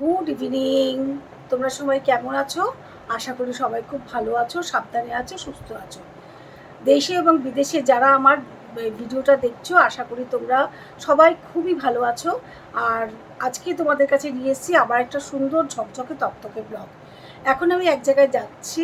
Good evening তোমরা সবাই কেমন আছো? আশা করি সবাই খুব ভালো আছো, সাবধানে আছো, সুস্থ আছো। দেশে এবং বিদেশে যারা আমার ভিডিওটা দেখছ, আশা করি তোমরা সবাই খুবই ভালো আছো। আর আজকে তোমাদের কাছে নিয়ে এসেছি আবার একটা সুন্দর ঝকঝকে তকতকে ব্লগ এখন আমি এক জায়গায় যাচ্ছি।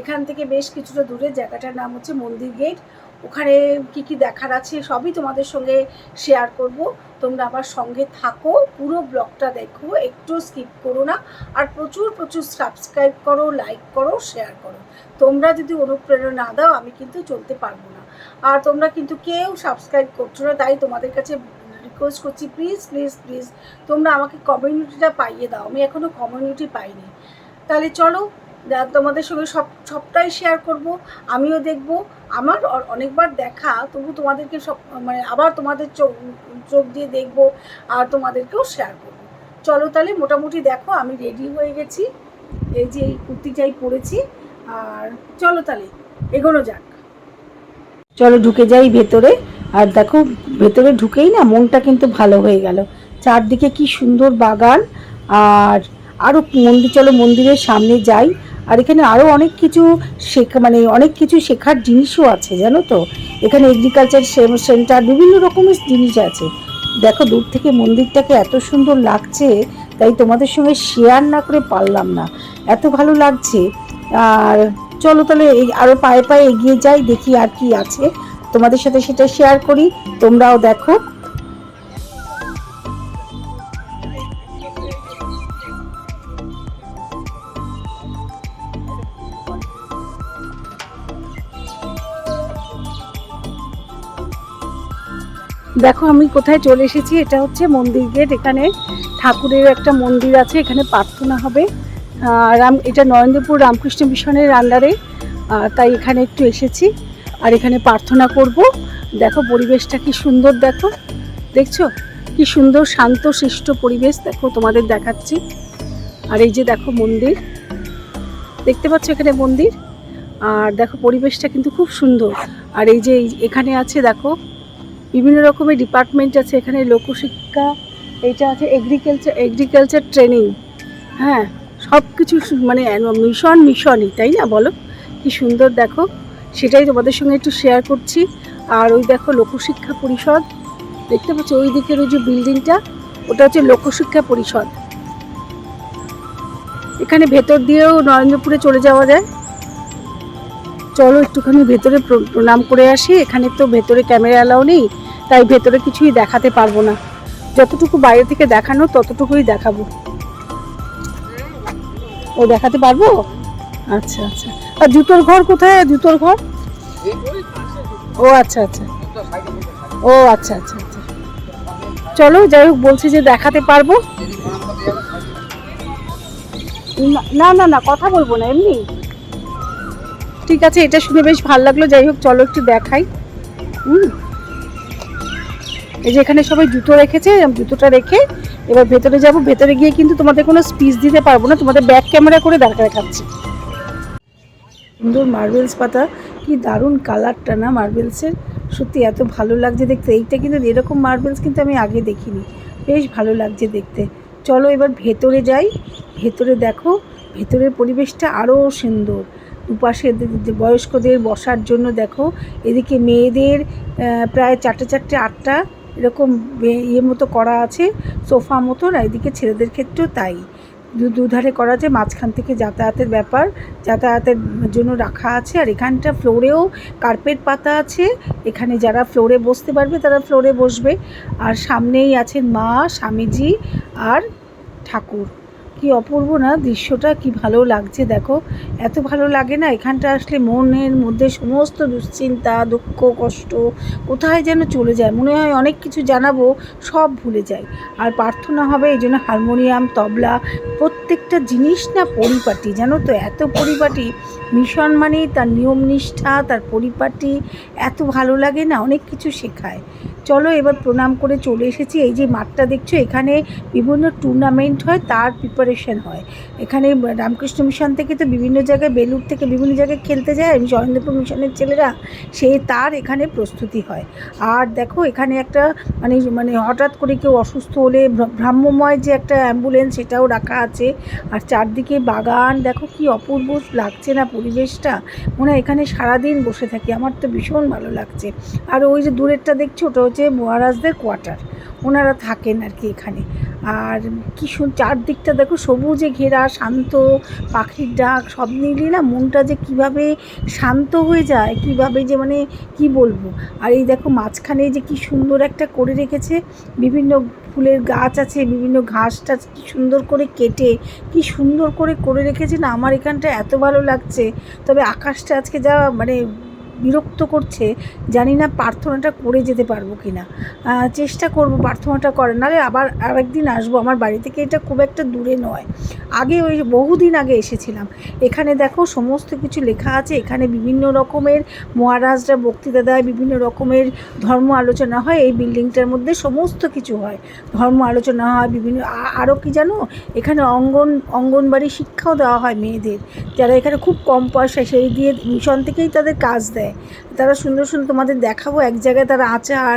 এখান থেকে বেশ কিছুটা দূরে, জায়গাটার নাম হচ্ছে মন্দির গেট ওখানে কি কি দেখার আছে সবই তোমাদের সঙ্গে শেয়ার করব। তোমরা আমার সঙ্গে থাকো, পুরো ব্লগটা দেখো, একটু স্কিপ করো না। আর প্রচুর প্রচুর সাবস্ক্রাইব করো লাইক করো শেয়ার করো। তোমরা যদি অনুপ্রেরণা না দাও, আমি কিন্তু চলতে পারব না। আর তোমরা কিন্তু কেউ সাবস্ক্রাইব করছ না, তাই তোমাদের কাছে রিকোয়েস্ট করছি প্লিজ প্লিজ প্লিজ তোমরা আমাকে কমিউনিটিটা পাইয়ে দাও। আমি এখনও কমিউনিটি পাইনি। তাহলে চলো যা- তোমাদের সঙ্গে সব, সবটাই শেয়ার করব, আমিও দেখব। আমার অনেকবার দেখা, তবু তোমাদেরকে সব মানে আবার তোমাদের চোখ চোখ দিয়ে দেখব আর তোমাদেরকেও শেয়ার করব। চলো তাহলে মোটামুটি দেখো, আমি রেডি হয়ে গেছি। এই যে এই কুর্তিটাই পরেছি। আর চলো তাহলে, এগোনো যাক। চলো ঢুকে যাই ভেতরে। আর দেখো, ভেতরে ঢুকেই না মনটা কিন্তু ভালো হয়ে গেল। চারদিকে কি সুন্দর বাগান। আর আরও মন্দির, চলো মন্দিরের সামনে যাই। আর এখানে আরও অনেক কিছু শেখা মানে অনেক কিছু শেখার জিনিসও আছে, জানো তো? এখানে এগ্রিকালচার সেন্টার বিভিন্ন রকমের জিনিস আছে। দেখো, দূর থেকে মন্দিরটাকে এত সুন্দর লাগছে, তাই তোমাদের সঙ্গে শেয়ার না করে পারলাম না। এত ভালো লাগছে। আর চলো তাহলে আরও পায়ে পায়ে এগিয়ে যাই, দেখি আর কি আছে। তোমাদের সাথে সেটা শেয়ার করি, তোমরাও দেখো। দেখো, আমি কোথায় চলে এসেছি, এটা হচ্ছে মন্দির গেট। এখানে ঠাকুরের একটা মন্দির আছে, এখানে প্রার্থনা হবে। রাম, এটা নরেন্দ্রপুর রামকৃষ্ণ মিশনের আন্ডারে তাই এখানে একটু এসেছি আর এখানে প্রার্থনা করব। দেখো, পরিবেশটা কি সুন্দর, দেখো। দেখছ? কি সুন্দর, শান্ত শিষ্ট পরিবেশ, দেখো, তোমাদের দেখাচ্ছি। আর এই যে দেখো মন্দির, দেখতে পাচ্ছ এখানে মন্দির? আর দেখো, পরিবেশটা কিন্তু খুব সুন্দর। আর এই যে এখানে আছে, দেখো বিভিন্ন রকমের ডিপার্টমেন্ট আছে, এখানে লোকশিক্ষা, এইটা আছে এগ্রিকালচার এগ্রিকালচার ট্রেনিং হ্যাঁ সব কিছু মানে মিশন মিশনই তাই না বলো? কি সুন্দর দেখো। সেটাই তোমাদের সঙ্গে একটু শেয়ার করছি। আর ওই দেখো লোকশিক্ষা পরিষদ। দেখতে পাচ্ছ ওই দিকের ওই যে বিল্ডিংটা ওটা হচ্ছে লোকশিক্ষা পরিষদ। এখানে ভেতর দিয়েও নরেন্দ্রপুরে চলে যাওয়া যায়। চলো একটুখানি ভেতরে প্র- প্রণাম করে আসি। এখানে তো ভেতরে ক্যামেরা অ্যালাও নেই। তাই ভেতরে কিছুই দেখাতে পারব না। যতটুকু বাইরে থেকে দেখানো, ততটুকুই দেখাবো। ও দেখাতে পারব? আচ্ছা আচ্ছা। আর জুতোর ঘর কোথায়? জুতোর ঘর? ও আচ্ছা আচ্ছা। ও আচ্ছা আচ্ছা আচ্ছা। চলো, যাই হোক, বলছি যে দেখাতে পারব। না- না না কথা বলব না, এমনি। ঠিক আছে, এটা শুনে বেশ ভালো লাগল। যাই হোক, চলো একটু দেখাই। হুম। এই যে এখানে সবাই জুতো রেখেছে জুতোটা রেখে এবার ভেতরে যাব। ভেতরে গিয়ে কিন্তু তোমাদের কোনো স্পিচ দিতে পারব না, তোমাদের ব্যাক ক্যামেরা করে দেখা দেখাচ্ছি সুন্দর মার্বেলস পাতা, কি দারুণ কালারটা না মার্বেলসের সত্যি এত ভালো লাগছে দেখতে। এইটা কিন্তু এরকম মার্বেলস কিন্তু আমি আগে দেখিনি। বেশ ভালো লাগছে দেখতে। চলো এবার ভেতরে যাই। ভেতরে দেখো, ভেতরের পরিবেশটা আরও সুন্দর। দুপাশে বয়স্কদের বসার জন্য দেখো, এদিকে মেয়েদের প্রায় চারটে চারটে, আটটা এরকম ইয়ে মতো করা আছে, সোফা মতন, আর এদিকে ছেলেদের ক্ষেত্রেও তাই। দুধারে করা আছে, মাঝখান থেকে যাতায়াতের ব্যাপার। যাতায়াতের জন্য রাখা আছে, আর এখানটা ফ্লোরেও কার্পেট পাতা আছে। এখানে যারা ফ্লোরে বসতে পারবে, তারা ফ্লোরে বসবে। আর সামনেই আছেন মা, স্বামীজি আর ঠাকুর। কি অপূর্ব না? দৃশ্যটা কি ভালো লাগছে দেখো। এত ভালো লাগে না? এখানটা আসলে মনের মধ্যে সমস্ত দুশ্চিন্তা, দুঃখ, কষ্ট কোথায় যেন চলে যায়? মনে হয় অনেক কিছু জানাব, সব ভুলে যাই। আর প্রার্থনা হবে এই জন্য হারমোনিয়াম, তবলা, প্রত্যেকটা জিনিস না পরিপাটি। জানো তো, এত পরিপাটি। মিশন মানে তার নিয়ম নিষ্ঠা তার পরিপাটি। এত ভালো লাগে না? অনেক কিছু শেখায়। চলো এবার প্রণাম করে চলে এসেছি। এই যে মাঠটা দেখছ, এখানে বিভিন্ন টুর্নামেন্ট হয়, তার প্রিপারেশন হয়। এখানে রামকৃষ্ণ মিশন থেকে তো বিভিন্ন জায়গায় বেলুর থেকে বিভিন্ন জায়গায় খেলতে যায় জয়ন্তপুর মিশনের ছেলেরা সেই তার এখানে প্রস্তুতি হয়। আর দেখো, এখানে একটা মানে মানে হঠাৎ করে কেউ অসুস্থ হলে ভ্র- ভ্রাম্যময় যে একটা অ্যাম্বুলেন্স সেটাও রাখা আছে। আর চারদিকে বাগান, দেখো কি অপূর্ব লাগছে না পরিবেশটা। মনে হয় এখানে সারাদিন বসে থাকি, আমার তো ভীষণ ভালো লাগছে। আর ওই যে দূরেরটা দেখছ, ওটা হচ্ছে মহারাজদের কোয়ার্টার ওনারা থাকেন আর কি এখানে। আর কি শুন, চারদিকটা দেখো সবুজে ঘেরা, শান্ত, পাখির ডাক, সব মিলিয়ে না মনটা যে কীভাবে শান্ত হয়ে যায়, কীভাবে যে মানে কি বলব? আর এই দেখো মাঝখানে যে কি সুন্দর একটা করে রেখেছে, বিভিন্ন ফুলের গাছ আছে, বিভিন্ন ঘাস টাছ কি সুন্দর করে কেটে, কি সুন্দর করে করে রেখেছে না, আমার এখানটা এত ভালো লাগছে। তবে আকাশটা আজকে যা মানে বিরক্ত করছে, জানি না প্রার্থনাটা করে যেতে পারব কি না চেষ্টা করব প্রার্থনাটা করার, নাহলে আবার আরেকদিন আসব। আমার বাড়ি থেকে এটা খুব একটা দূরে নয়। আগে ওই বহুদিন আগে এসেছিলাম। এখানে দেখো সমস্ত কিছু লেখা আছে। এখানে বিভিন্ন রকমের মহারাজরা বক্তৃতা দেয় বিভিন্ন রকমের ধর্ম আলোচনা হয়। এই বিল্ডিংটার মধ্যে সমস্ত কিছু হয়। ধর্ম আলোচনা হয়, বিভিন্ন আরও কি জানো? এখানে অঙ্গন, অঙ্গনবাড়ি শিক্ষাও দেওয়া হয় মেয়েদের। যারা এখানে খুব কম পয়সা সেই দিয়ে মিশন থেকেই তাদের কাজ দেয়। তারা সুন্দর সুন্দর তোমাদের দেখাবো। এক জায়গায় তারা আচার,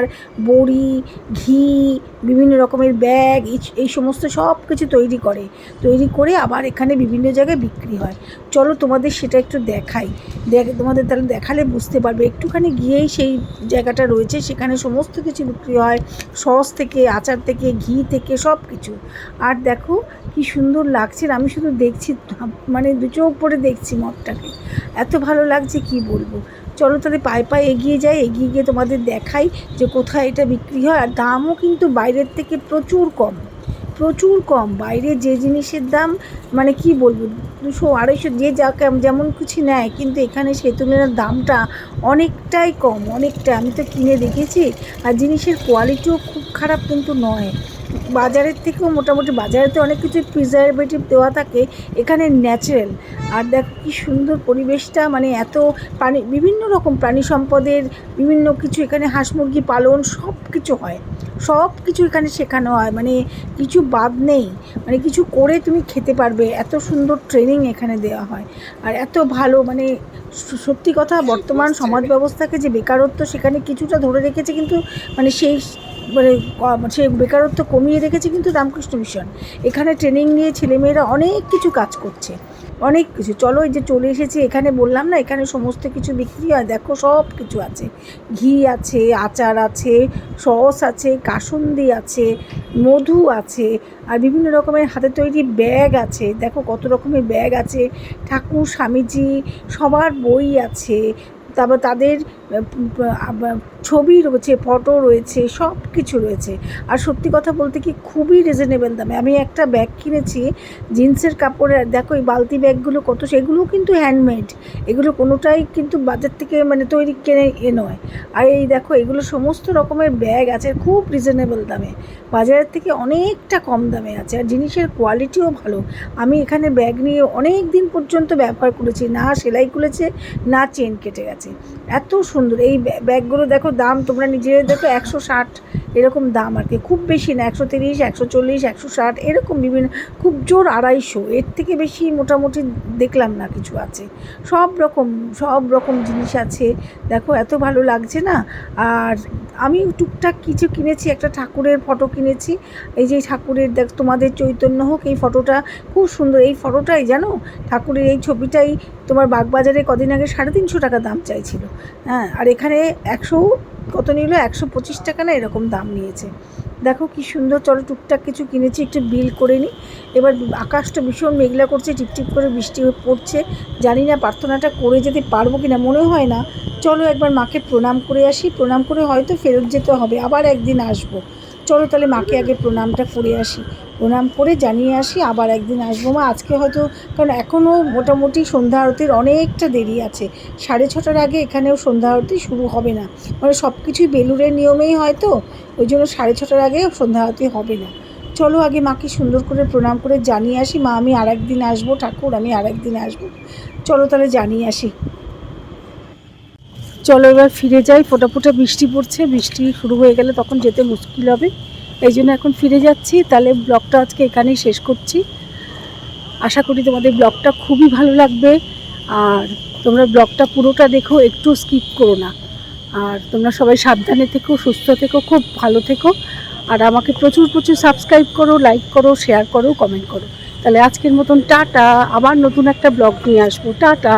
বড়ি, ঘি, বিভিন্ন রকমের ব্যাগ, এই সমস্ত সব কিছু তৈরি করে। তৈরি করে আবার এখানে বিভিন্ন জায়গায় বিক্রি হয়। চলো তোমাদের সেটা একটু দেখাই। দেখ, তোমাদের তাহলে দেখালে বুঝতে পারবে। একটুখানি গিয়েই সেই জায়গাটা রয়েছে, সেখানে সমস্ত কিছু বিক্রি হয়। সস থেকে, আচার থেকে, ঘি থেকে সব কিছু আর দেখো কি সুন্দর লাগছে। আমি শুধু দেখছি মানে দু চোখ পরে দেখছি মদটাকে এত ভালো লাগছে কি বলব? চলো তাহলে পায়ে পায়ে এগিয়ে যাই, এগিয়ে গিয়ে তোমাদের দেখাই যে কোথায় এটা বিক্রি হয়। আর দামও কিন্তু বাইরের থেকে প্রচুর কম প্রচুর কম। বাইরে যে জিনিসের দাম মানে কি বলব, দুশো, আড়াইশো, যে যা যেমন কিছু নেয়, কিন্তু এখানে সে তুলনার দামটা অনেকটাই কম অনেকটা আমি তো কিনে দেখেছি, আর জিনিসের কোয়ালিটিও খুব খারাপ কিন্তু নয়। বাজারের থেকেও মোটামুটি বাজারে তো অনেক কিছু প্রিজারভেটিভ দেওয়া থাকে এখানে ন্যাচারাল আর দেখ কি সুন্দর পরিবেশটা মানে এত প্রাণী বিভিন্ন রকম প্রাণী সম্পদের বিভিন্ন কিছু এখানে হাঁস মুরগি পালন সব কিছু হয়। সব কিছু এখানে শেখানো হয় মানে কিছু বাদ নেই। মানে কিছু করে তুমি খেতে পারবে এত সুন্দর ট্রেনিং এখানে দেওয়া হয়। আর এত ভালো মানে সত্যি কথা বর্তমান সমাজ ব্যবস্থাকে যে বেকারত্ব সেখানে কিছুটা ধরে রেখেছে কিন্তু মানে সেই মানে সে বেকারত্ব কমিয়ে রেখেছে কিন্তু রামকৃষ্ণ মিশন। এখানে ট্রেনিং নিয়ে ছেলেমেয়েরা অনেক কিছু কাজ করছে। অনেক কিছু। চলো এই যে চলে এসেছি, এখানে বললাম না, এখানে সমস্ত কিছু বিক্রি হয়। দেখো সব কিছু আছে। ঘি আছে, আচার আছে, সস আছে, কাসুন্দি আছে, মধু আছে, আর বিভিন্ন রকমের হাতে তৈরি ব্যাগ আছে। দেখো কত রকমের ব্যাগ আছে। ঠাকুর, স্বামীজি, সবার বই আছে। তারপর তাদের ছবি রয়েছে ফটো রয়েছে সব কিছু রয়েছে। আর সত্যি কথা বলতে কি খুবই রিজনেবল দামে। আমি একটা ব্যাগ কিনেছি জিন্সের কাপড়ের দেখো এই বালতি ব্যাগগুলো কত, সেগুলোও কিন্তু হ্যান্ডমেড এগুলো কোনোটাই কিন্তু বাজার থেকে মানে তৈরি কেনে এ নয়। আর এই দেখো, এগুলো সমস্ত রকমের ব্যাগ আছে, খুব রিজনেবল দামে। বাজারের থেকে অনেকটা কম দামে আছে, আর জিনিসের কোয়ালিটিও ভালো। আমি এখানে ব্যাগ নিয়ে অনেক দিন পর্যন্ত ব্যবহার করেছি, না সেলাই খুলেছে, না চেন কেটে গেছে। এত সুন্দর। এই ব্যা- ব্যাগগুলো দেখো দাম তোমরা নিজেরাই দেখো একশো ষাট এরকম দাম আর কি। খুব বেশি না, একশো তিরিশ, একশো চল্লিশ, একশো ষাট, এরকম বিভিন্ন, খুব জোর আড়াইশো। এর থেকে বেশি মোটামুটি দেখলাম না কিছু আছে। সব রকম সব রকম জিনিস আছে। দেখো, এত ভালো লাগছে না? আর আমি টুকটাক কিছু কিনেছি, একটা ঠাকুরের ফটো কিনেছি। এই যে ঠাকুরের, দেখ, তোমাদের চৈতন্য হোক, এই ফটোটা খুব সুন্দর। এই ফটোটাই জানো? ঠাকুরের এই ছবিটাই তোমার বাগবাজারে কদিন আগে সাড়ে তিনশো টাকা দাম চাইছিল। হ্যাঁ আর এখানে একশো কত নিল? একশো পঁচিশ টাকা না এরকম দাম নিয়েছে। দেখো কি সুন্দর, চলো টুকটাক কিছু কিনেছি, একটু বিল করে নিই এবার আকাশটা ভীষণ মেঘলা করছে, টিপটিপ করে বৃষ্টি পড়ছে। জানি না প্রার্থনাটা করে যেতে পারব কি না মনে হয় না। চলো একবার মাকে প্রণাম করে আসি, প্রণাম করে হয়তো ফেরত যেতে হবে, আবার একদিন আসব। চলো তাহলে মাকে আগে প্রণামটা করে আসি। প্রণাম করে জানিয়ে আসি, আবার একদিন আসব মা। আজকে হয়তো, কারণ এখনও মোটামুটি সন্ধ্যা আরতির অনেকটা দেরি আছে। সাড়ে ছটার আগে এখানেও সন্ধ্যা আরতি শুরু হবে না। মানে সব কিছুই বেলুরের নিয়মেই হয়তো ওই জন্য সাড়ে ছটার আগে সন্ধ্যা আরতি হবে না। চলো আগে মাকে সুন্দর করে প্রণাম করে জানিয়ে আসি। মা, আমি আর একদিন আসব, ঠাকুর, আমি আর একদিন আসব। চলো তাহলে জানিয়ে আসি। চলো এবার ফিরে যাই। ফোটা ফোটা বৃষ্টি পড়ছে, বৃষ্টি শুরু হয়ে গেলে তখন যেতে মুশকিল হবে। এই জন্য এখন ফিরে যাচ্ছি। তাহলে ব্লগটা আজকে এখানেই শেষ করছি। আশা করি তোমাদের ব্লগটা খুবই ভালো লাগবে। আর তোমরা ব্লগটা পুরোটা দেখো, একটু স্কিপ করো না। আর তোমরা সবাই সাবধানে থেকো, সুস্থ থেকো, খুব ভালো থেকো। আর আমাকে প্রচুর প্রচুর সাবস্ক্রাইব করো লাইক করো শেয়ার করো কমেন্ট করো। তাহলে আজকের মতন টাটা। আবার নতুন একটা ব্লগ নিয়ে আসব। টাটা।